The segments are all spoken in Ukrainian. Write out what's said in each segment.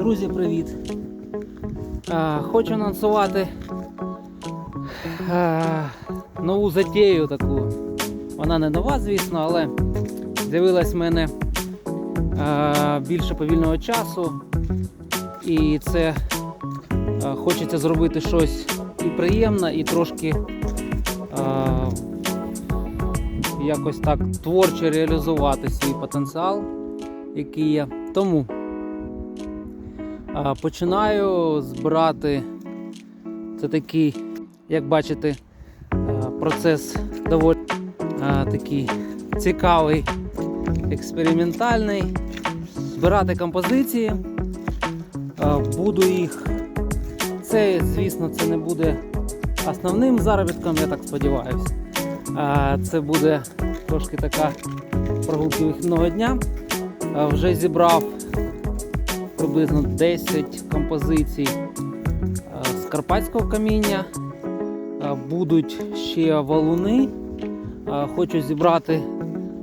Друзі, привіт! Хочу анонсувати нову затею таку. Вона не нова, звісно, але з'явилась в мене більше повільного часу. І це хочеться зробити щось і приємне, і трошки якось так творчо реалізувати свій потенціал, який є. Тому починаю збирати. Це такий, як бачите, процес доволі такий цікавий, експериментальний. Збирати композиції. Буду їх. Це, звісно, це не буде основним заробітком, я так сподіваюся. Це буде трошки така прогулки вихідного дня. Вже зібрав приблизно 10 композицій з карпатського каміння. Будуть ще валуни. Хочу зібрати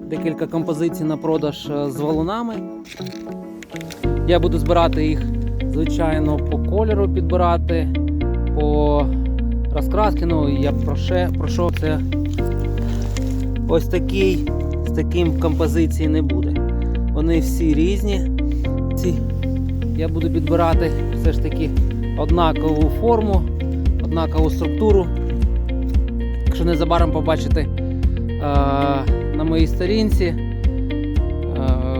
декілька композицій на продаж з валунами. Я буду збирати їх, звичайно, по кольору підбирати, по розкраски. Ну, я пройшов це ось такий, з таким композиції не буде. Вони всі різні. Ці я буду підбирати все ж таки однакову форму, однакову структуру. Якщо незабаром побачите е, на моїй сторінці е,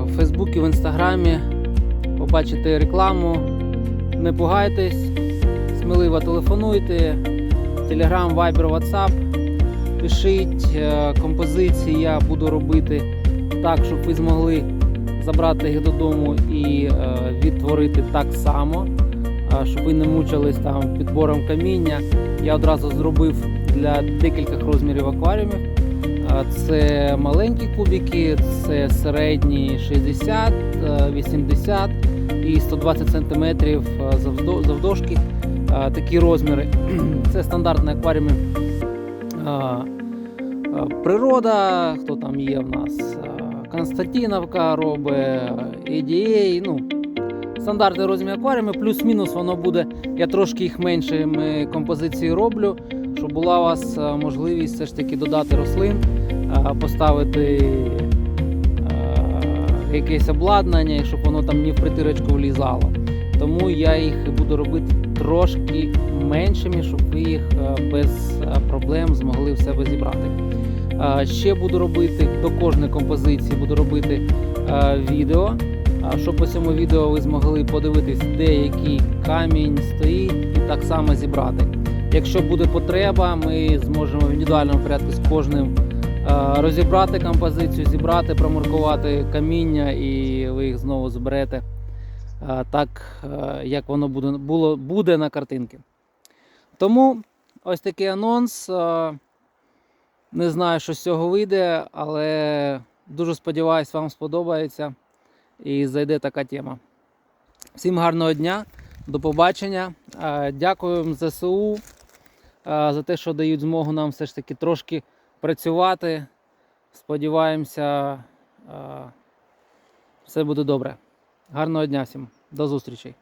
в Фейсбуці, в Інстаграмі, побачите рекламу, не пугайтесь, сміливо телефонуйте, Telegram, Viber, WhatsApp. Пишіть е, композиції, я буду робити так, щоб ви змогли забрати їх додому і е, відтворити так само, е, щоб ви не мучились там підбором каміння. Я одразу зробив для декількох розмірів акваріумів. Е, Це маленькі кубики, це середні 60, е, 80 і 120 см завдовжки. Е, Такі розміри. Це стандартні акваріуми. Е, е, Природа, хто там є в нас, е, Константиновка робить, EDA, ну, стандартний розмір акваріуми, плюс-мінус воно буде. Я трошки їх меншими композиції роблю, щоб була у вас е, можливість все ж таки додати рослин, е, поставити е, якесь обладнання, і щоб воно там ні в притирочку влізало. Тому я їх буду робити трошки меншими, щоб ви їх без проблем змогли в себе зібрати. Ще буду робити до кожної композиції буду робити відео, щоб по цьому відео ви змогли подивитись, де який камінь стоїть, і так само зібрати. Якщо буде потреба, ми зможемо в індивідуальному порядку з кожним е, розібрати композицію, зібрати, промаркувати каміння, і ви їх знову зберете е, так, е, як воно буде, було, буде на картинці. Тому ось такий анонс. Не знаю, що з цього вийде, але дуже сподіваюся, вам сподобається і зайде така тема. Всім гарного дня, до побачення. Дякую ЗСУ за те, що дають змогу нам все ж таки трошки працювати. Сподіваємося, все буде добре. Гарного дня всім. До зустрічей.